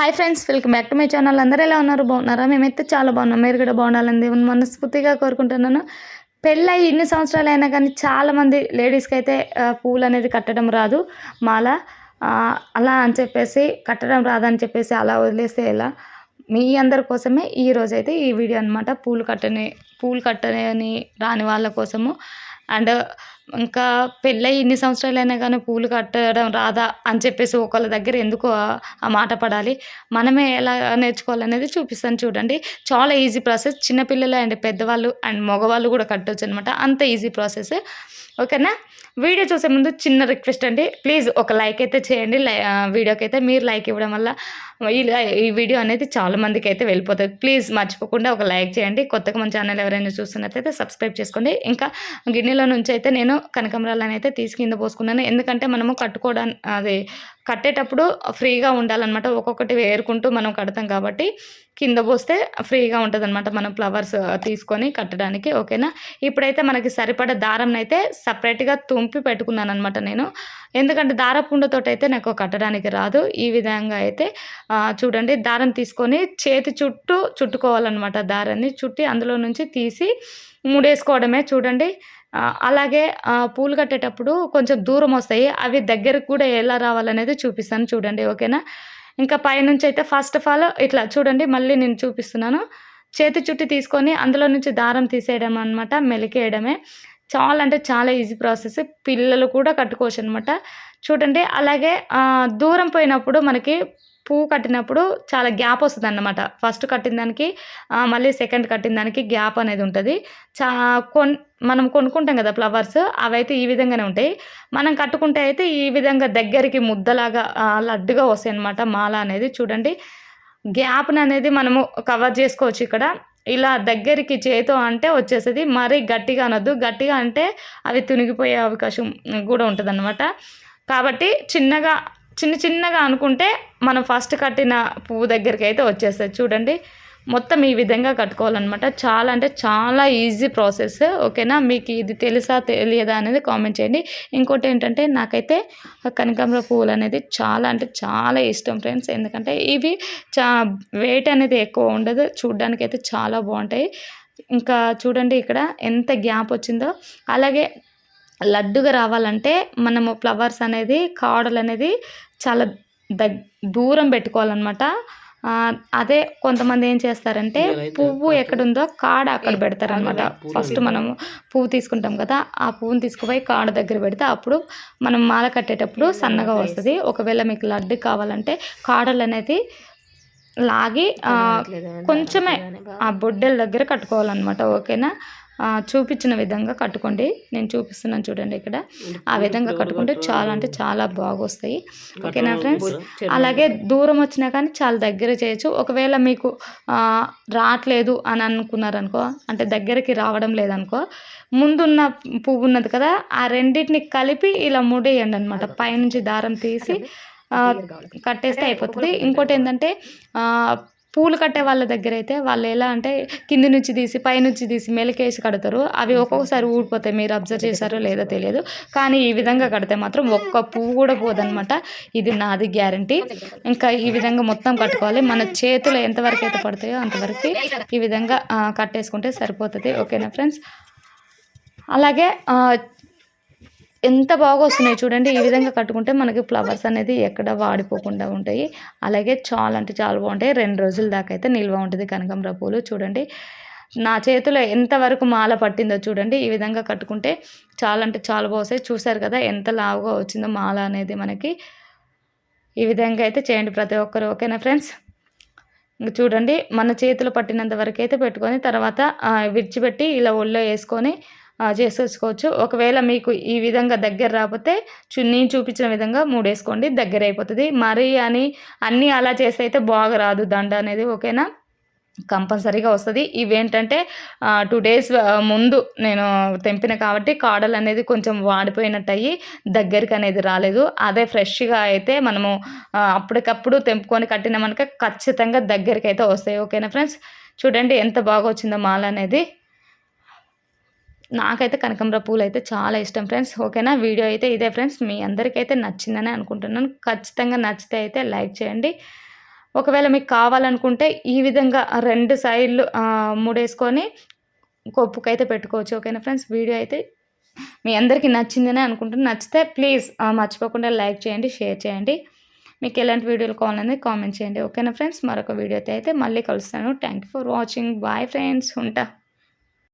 Hi friends welcome back to my channel. అందరూ ఎలా ఉన్నారు? బాగున్నారా? మేమైతే చాలా బాగున్నాం. మీరు కూడా బాగుండాలని దేవుని మనస్ఫూర్తిగా కోరుకుంటున్నాను. పెళ్ళయి ఇన్ని సంవత్సరాలు అయినా కానీ చాలామంది లేడీస్కి అయితే పూలు అనేది కట్టడం రాదు. మాల అలా అని చెప్పేసి కట్టడం రాదని చెప్పేసి అలా వదిలేస్తే ఎలా? మీ అందరి కోసమే ఈ అయితే ఈ వీడియో అనమాట పూలు కట్టని పూలు కట్టని రాని వాళ్ళ కోసము. అండ్ ఇంకా పెళ్ళై ఇన్ని సంవత్సరాలైనా కానీ పూలు కట్టడం రాదా అని చెప్పేసి ఒకళ్ళ దగ్గర ఎందుకు ఆ- మాట పడాలి? మనమే ఎలా నేర్చుకోవాలనేది చూపిస్తాను చూడండి. చాలా ఈజీ ప్రాసెస్. చిన్నపిల్లలు అండ్ పెద్దవాళ్ళు అండ్ మగవాళ్ళు కూడా కట్టొచ్చు అనమాట అంత ఈజీ ప్రాసెస్. ఓకేనా? వీడియో చూసే ముందు చిన్న రిక్వెస్ట్ అండి. ప్లీజ్ ఒక లైక్ అయితే చేయండి. లై- వీడియోకి అయితే మీరు లైక్ ఇవ్వడం వల్ల ఈ వీడియో అనేది చాలా మందికి అయితే వెళ్ళిపోతుంది. ప్లీజ్ మర్చిపోకుండా ఒక లైక్ చేయండి. కొత్తగా మన ఛానల్ ఎవరైనా చూస్తున్నట్లయితే సబ్స్క్రైబ్ చేసుకోండి. ఇంకా గిన్నెలో నుంచి అయితే నేను కనకంబరాలను అయితే తీసి కింద పోసుకున్నాను. ఎందుకంటే మనము కట్టుకోవడానికి అది కట్టేటప్పుడు ఫ్రీగా ఉండాలన్నమాట. ఒక్కొక్కటి వేరుకుంటూ మనం కడతాం కాబట్టి కింద పోస్తే ఫ్రీగా ఉంటుంది అనమాట మనం ఫ్లవర్స్ తీసుకొని కట్టడానికి. ఓకేనా? ఇప్పుడైతే మనకి సరిపడ దారం అయితే సపరేట్గా తుంపి పెట్టుకున్నాను అనమాట నేను. ఎందుకంటే దారపుండతో అయితే నాకు కట్టడానికి రాదు. ఈ విధంగా అయితే చూడండి. దారం తీసుకొని చేతి చుట్టూ చుట్టుకోవాలన్నమాట. దారాన్ని చుట్టి అందులో నుంచి తీసి ముడేసుకోవడమే చూడండి. అలాగే పూలు కట్టేటప్పుడు కొంచెం దూరం వస్తాయి. అవి దగ్గరకు కూడా ఎలా రావాలనేది చూపిస్తాను చూడండి ఓకేనా? ఇంకా పైనుంచి అయితే ఫస్ట్ ఆఫ్ ఆల్ ఇట్లా చూడండి మళ్ళీ నేను చూపిస్తున్నాను. చేతి చుట్టి తీసుకొని అందులో నుంచి దారం తీసేయడం అనమాట మెలికేయడమే. చాలా అంటే చాలా ఈజీ ప్రాసెస్. పిల్లలు కూడా కట్టుకోవచ్చు అనమాట చూడండి అలాగే దూరం పోయినప్పుడు మనకి పువ్వు కట్టినప్పుడు చాలా గ్యాప్ వస్తుంది అన్నమాట ఫస్ట్ కట్టిన దానికి మళ్ళీ సెకండ్ కట్టిన దానికి గ్యాప్ అనేది ఉంటుంది. చా కొన్ మనం కొనుక్కుంటాం కదా ఫ్లవర్స్ అవైతే ఈ విధంగానే ఉంటాయి. మనం కట్టుకుంటే అయితే ఈ విధంగా దగ్గరికి ముద్దలాగా లడ్డుగా వస్తాయి అన్నమాట మాల అనేది. చూడండి గ్యాప్ని అనేది మనము కవర్ చేసుకోవచ్చు ఇక్కడ. ఇలా దగ్గరికి చేతో అంటే వచ్చేస్తుంది. మరీ గట్టిగా అనొద్దు. గట్టిగా అంటే అవి తునిగిపోయే అవకాశం కూడా ఉంటుంది కాబట్టి చిన్నగా చిన్న చిన్నగా అనుకుంటే మనం ఫస్ట్ కట్టిన పువ్వు దగ్గరికి అయితే వచ్చేస్తుంది. చూడండి మొత్తం ఈ విధంగా కట్టుకోవాలన్నమాట. చాలా అంటే చాలా ఈజీ ప్రాసెస్ ఓకేనా? మీకు ఇది తెలుసా తెలియదా అనేది కామెంట్ చేయండి. ఇంకోటి ఏంటంటే నాకైతే కనకాంబర పువ్వులు అనేది చాలా అంటే చాలా ఇష్టం ఫ్రెండ్స్ ఎందుకంటే ఇవి చా వెయిట్ అనేది ఎక్కువ ఉండదు. చూడ్డానికి అయితే చాలా బాగుంటాయి. ఇంకా చూడండి ఇక్కడ ఎంత గ్యాప్ వచ్చిందో. అలాగే లడ్డుగా రావాలంటే మనము ఫ్లవర్స్ అనేది కాడలు అనేది చాలా దగ్ దూరం పెట్టుకోవాలన్నమాట. అదే కొంతమంది ఏం చేస్తారంటే పువ్వు ఎక్కడుందో కాడ అక్కడ పెడతారనమాట ఫస్ట్ మనము పువ్వు తీసుకుంటాం కదా ఆ పువ్వుని తీసుకుపోయి కాడ దగ్గర పెడితే అప్పుడు మనం మాల కట్టేటప్పుడు సన్నగా వస్తుంది. ఒకవేళ మీకు లడ్డు కావాలంటే కాడలు అనేది లాగి కొంచెమే ఆ బొడ్డెల దగ్గర కట్టుకోవాలన్నమాట. ఓకేనా? చూపించిన విధంగా కట్టుకోండి. నేను చూపిస్తున్నాను చూడండి ఇక్కడ. ఆ విధంగా కట్టుకుంటే చాలా అంటే చాలా బాగా వస్తాయి ఓకేనా ఫ్రెండ్స్? అలాగే దూరం వచ్చినా కానీ చాలా దగ్గర చేయొచ్చు. ఒకవేళ మీకు రావట్లేదు అని అనుకున్నారనుకో అంటే దగ్గరికి రావడం లేదనుకో ముందున్న పువ్వు ఉన్నది కదా ఆ రెండింటిని కలిపి ఇలా ముడేయండి అనమాట పైనుంచి దారం తీసి కట్టేస్తే అయిపోతుంది. ఇంకోటి ఏంటంటే పూలు కట్టే వాళ్ళ దగ్గర అయితే వాళ్ళు ఎలా అంటే కింది నుంచి తీసి పైనుంచి తీసి మెలికేసి కడతారు. అవి ఒక్కొక్కసారి ఊడిపోతాయి. మీరు అబ్జర్వ్ చేశారో లేదో తెలియదు. కానీ ఈ విధంగా కడితే మాత్రం ఒక్క పువ్వు కూడా పోదనమాట ఇది నాది గ్యారంటీ. ఇంకా ఈ విధంగా మొత్తం కట్టుకోవాలి. మన చేతులు ఎంతవరకు అయితే పడతాయో అంతవరకు ఈ విధంగా కట్టేసుకుంటే సరిపోతుంది. ఓకేనా ఫ్రెండ్స్ అలాగే ఎంత బాగా వస్తున్నాయి చూడండి ఈ విధంగా కట్టుకుంటే మనకి ఫ్లవర్స్ అనేది ఎక్కడ వాడిపోకుండా ఉంటాయి. అలాగే చాలా అంటే చాలా బాగుంటాయి. రెండు రోజుల దాకా అయితే నిల్వ ఉంటుంది కనకాంబర పూలు. చూడండి నా చేతిలో ఎంతవరకు మాల పట్టిందో చూడండి ఈ విధంగా కట్టుకుంటే చాలా అంటే చాలా బాగుస్తాయి చూసారు కదా ఎంత లావుగా వచ్చిందో మాల అనేది మనకి. ఈ విధంగా అయితే చేయండి ప్రతి ఒక్కరు ఓకేనా ఫ్రెండ్స్? ఇంకా చూడండి మన చేతిలో పట్టినంత వరకు అయితే పెట్టుకొని తర్వాత విడిచిపెట్టి ఇలా ఒళ్ళో వేసుకొని చేసేసుకోవచ్చు. ఒకవేళ మీకు ఈ విధంగా దగ్గర రాకపోతే చూ నేను చూపించిన విధంగా మూడేసుకోండి దగ్గర అయిపోతుంది. మరీ అని అన్నీ అలా చేస్తే అయితే బాగా రాదు దండ అనేది ఓకేనా? కంపల్సరీగా వస్తుంది. ఇవేంటంటే టూ డేస్ ముందు నేను తెంపిన కాబట్టి కాడలు అనేది కొంచెం వాడిపోయినట్టు అయ్యి దగ్గరికి అనేది రాలేదు. అదే ఫ్రెష్గా అయితే మనము అప్పటికప్పుడు తెంపుకొని కట్టినామనుక ఖచ్చితంగా దగ్గరికి అయితే వస్తాయి. ఓకేనా ఫ్రెండ్స్? చూడండి ఎంత బాగా వచ్చిందో మాల అనేది. నాకైతే కనకాంబర పూలు అయితే చాలా ఇష్టం ఫ్రెండ్స్. ఓకేనా? వీడియో అయితే ఇదే ఫ్రెండ్స్. మీ అందరికైతే నచ్చిందని అనుకుంటున్నాను. ఖచ్చితంగా నచ్చితే అయితే లైక్ చేయండి. ఒకవేళ మీకు కావాలనుకుంటే ఈ విధంగా రెండు సైడ్లు ముడేసుకొని కొప్పుకైతే పెట్టుకోవచ్చు. ఓకేనా ఫ్రెండ్స్? వీడియో అయితే మీ అందరికీ నచ్చిందని అనుకుంటున్నాను. నచ్చితే ప్లీజ్ మర్చిపోకుండా లైక్ చేయండి షేర్ చేయండి. మీకు ఎలాంటి వీడియోలు కావాలనేది కామెంట్ చేయండి. ఓకేనా ఫ్రెండ్స్? మరొక వీడియోతో అయితే మళ్ళీ కలుస్తాను. Thank you for watching. Bye friends. ఉంటా.